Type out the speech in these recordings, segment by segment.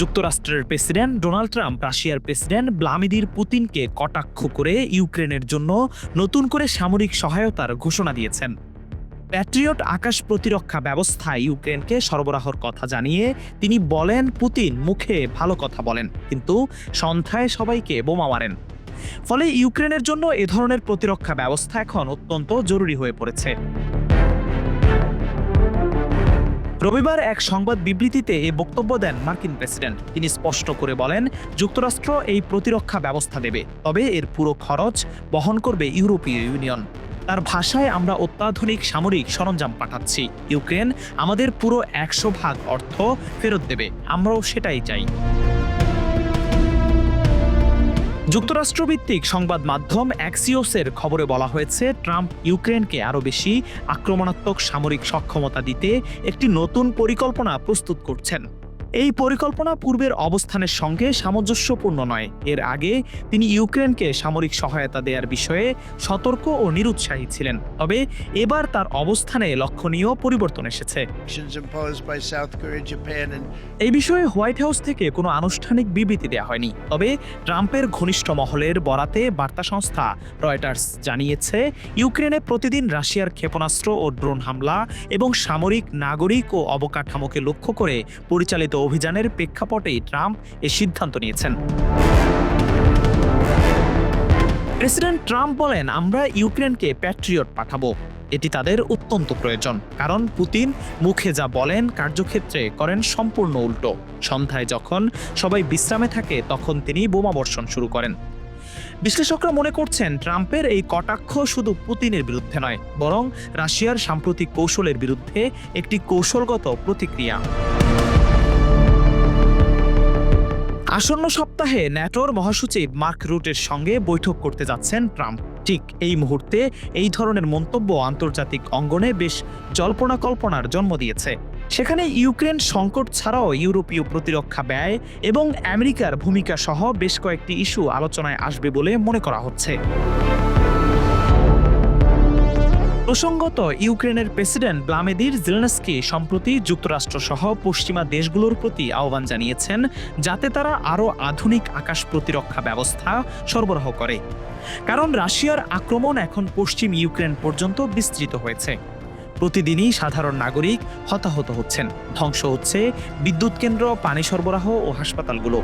যুক্তরাষ্ট্রের president Donald Trump রাশিয়ার president Vladimir পুতিনকে কটাক্ষ করে ইউক্রেনের জন্য নতুন করে সামরিক সহায়তার ঘোষণা দিয়েছেন। প্যাট্রিয়ট আকাশ প্রতিরক্ষা ব্যবস্থা ইউক্রেনকে সরবরাহর কথা জানিয়ে তিনি বলেন, পুতিন মুখে ভালো কথা বলেন, কিন্তু সন্ধ্যায় সবাইকে বোমা মারেন। ফলে ইউক্রেনের জন্য এ ধরনের প্রতিরক্ষা ব্যবস্থা এখন অত্যন্ত জরুরি হয়ে পড়েছে। রবিবার এক সংবাদ বিবৃতিতে এ বক্তব্য দেন মার্কিন প্রেসিডেন্ট। তিনি স্পষ্ট করে বলেন, যুক্তরাষ্ট্র এই প্রতিরক্ষা ব্যবস্থা দেবে, তবে এর পুরো খরচ বহন করবে ইউরোপীয় ইউনিয়ন। তার ভাষায় আমরা অত্যাধুনিক সামরিক সরঞ্জাম পাঠাচ্ছি। ইউক্রেন আমাদের পুরো একশো ভাগ অর্থ ফেরত দেবে, আমরাও সেটাই চাই। যুক্তরাষ্ট্রভিত্তিক সংবাদ মাধ্যম অ্যাক্সিওসের খবরে বলা হয়েছে, ট্রাম্প ইউক্রেনকে আরও বেশি আক্রমণাত্মক সামরিক সক্ষমতা দিতে একটি নতুন পরিকল্পনা প্রস্তুত করছেন। এই পরিকল্পনা পূর্বের অবস্থানের সঙ্গে সামঞ্জস্যপূর্ণ নয়। এর আগে তিনি ইউক্রেনকে সামরিক সহায়তা দেওয়ার বিষয়ে সতর্ক ও নিরুৎসাহী ছিলেন। তবে এবার তার অবস্থানে লক্ষণীয় পরিবর্তন এসেছে। এই বিষয়ে হোয়াইট হাউস থেকে কোনো আনুষ্ঠানিক বিবৃতি দেওয়া হয়নি। তবে ট্রাম্পের ঘনিষ্ঠ মহলের বরাতে বার্তা সংস্থা রয়টার্স জানিয়েছে ইউক্রেনে প্রতিদিন রাশিয়ার ক্ষেপণাস্ত্র ও ড্রোন হামলা এবং সামরিক নাগরিক ও অবকাঠামোকে লক্ষ্য করে পরিচালিত অভিযানের প্রেক্ষাপটেই ট্রাম্প এ সিদ্ধান্ত নিয়েছেন। প্রেসিডেন্ট ট্রাম্প বলেন, আমরা ইউক্রেনকে প্যাট্রিয়ট পাঠাবো। এটি তাদের অত্যন্ত প্রয়োজন, কারণ পুতিন মুখে যা বলেন, কার্যক্ষেত্রে করেন সম্পূর্ণ উল্টো। সন্ধ্যায় যখন সবাই বিশ্রামে থাকে, তখন তিনি বোমা বর্ষণ শুরু করেন। বিশ্লেষকরা মনে করছেন, ট্রাম্পের এই কটাক্ষ শুধু পুতিনের বিরুদ্ধে নয়, বরং রাশিয়ার সাম্প্রতিক কৌশলের বিরুদ্ধে একটি কৌশলগত প্রতিক্রিয়া। আসন্ন সপ্তাহে ন্যাটোর মহাসচিব মার্ক রুটের সঙ্গে বৈঠক করতে যাচ্ছেন ট্রাম্প। ঠিক এই মুহূর্তে এই ধরনের মন্তব্য আন্তর্জাতিক অঙ্গনে বেশ জল্পনা কল্পনার জন্ম দিয়েছে। সেখানে ইউক্রেন সংকট ছাড়াও ইউরোপীয় প্রতিরক্ষা ব্যয় এবং আমেরিকার ভূমিকা সহ বেশ কয়েকটি ইস্যু আলোচনায় আসবে বলে মনে করা হচ্ছে। প্রসঙ্গত, ইউক্রেনের প্রেসিডেন্ট ব্লামেদির জেলেনস্কি সম্প্রতি যুক্তরাষ্ট্র সহ পশ্চিমা দেশগুলোর প্রতি আহ্বান জানিয়েছেন যাতে তারা আরও আধুনিক আকাশ প্রতিরক্ষা ব্যবস্থা সরবরাহ করে। কারণ রাশিয়ার আক্রমণ এখন পশ্চিম ইউক্রেন পর্যন্ত বিস্তৃত হয়েছে। প্রতিদিনই সাধারণ নাগরিক হতাহত হচ্ছেন। ধ্বংস হচ্ছে বিদ্যুৎ কেন্দ্র, পানি সরবরাহ ও হাসপাতালগুলো।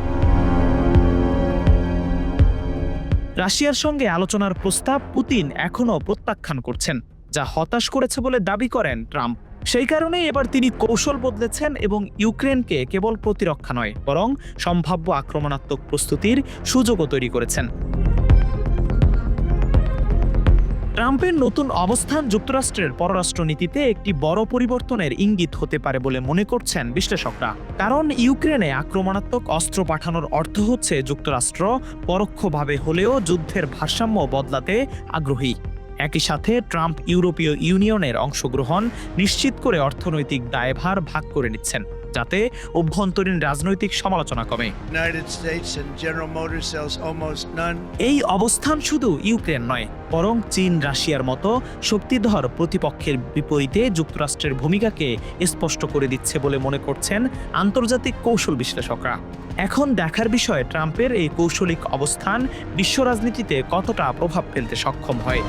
রাশিয়ার সঙ্গে আলোচনার প্রস্তাব পুতিন এখনও প্রত্যাখ্যান করছেন। যা হতাশ করেছে বলে দাবি করেন ট্রাম্প। সেই কারণেই এবার তিনি কৌশল বদলেছেন এবং ইউক্রেনকে কেবল প্রতিরক্ষা নয়, বরং সম্ভাব্য আক্রমণাত্মক প্রস্তুতির সুযোগও তৈরি করেছেন। ট্রাম্পের নতুন অবস্থান যুক্তরাষ্ট্রের পররাষ্ট্রনীতিতে একটি বড় পরিবর্তনের ইঙ্গিত হতে পারে বলে মনে করছেন বিশ্লেষকরা। কারণ ইউক্রেনে আক্রমণাত্মক অস্ত্র পাঠানোর অর্থ হচ্ছে যুক্তরাষ্ট্র পরোক্ষভাবে হলেও যুদ্ধের ভারসাম্য বদলাতে আগ্রহী। একই সাথে ট্রাম্প ইউরোপীয় ইউনিয়নের অংশগ্রহণ নিশ্চিত করে অর্থনৈতিক দায়ভার ভাগ করে নিচ্ছেন। যাতে অভ্যন্তরীণ রাজনৈতিক সমালোচনা কমে. এই অবস্থান শুধু ইউক্রেন নয় বরং চীন রাশিয়ার মতো শক্তিধর প্রতিপক্ষের বিপরীতে যুক্তরাষ্ট্রের ভূমিকাকে স্পষ্ট করে দিচ্ছে বলে মনে করছেন আন্তর্জাতিক কৌশল বিশ্লেষকরা। এখন দেখার বিষয় ট্রাম্পের এই কৌশলিক অবস্থান বিশ্ব রাজনীতিতে কতটা প্রভাব ফেলতে সক্ষম হয়।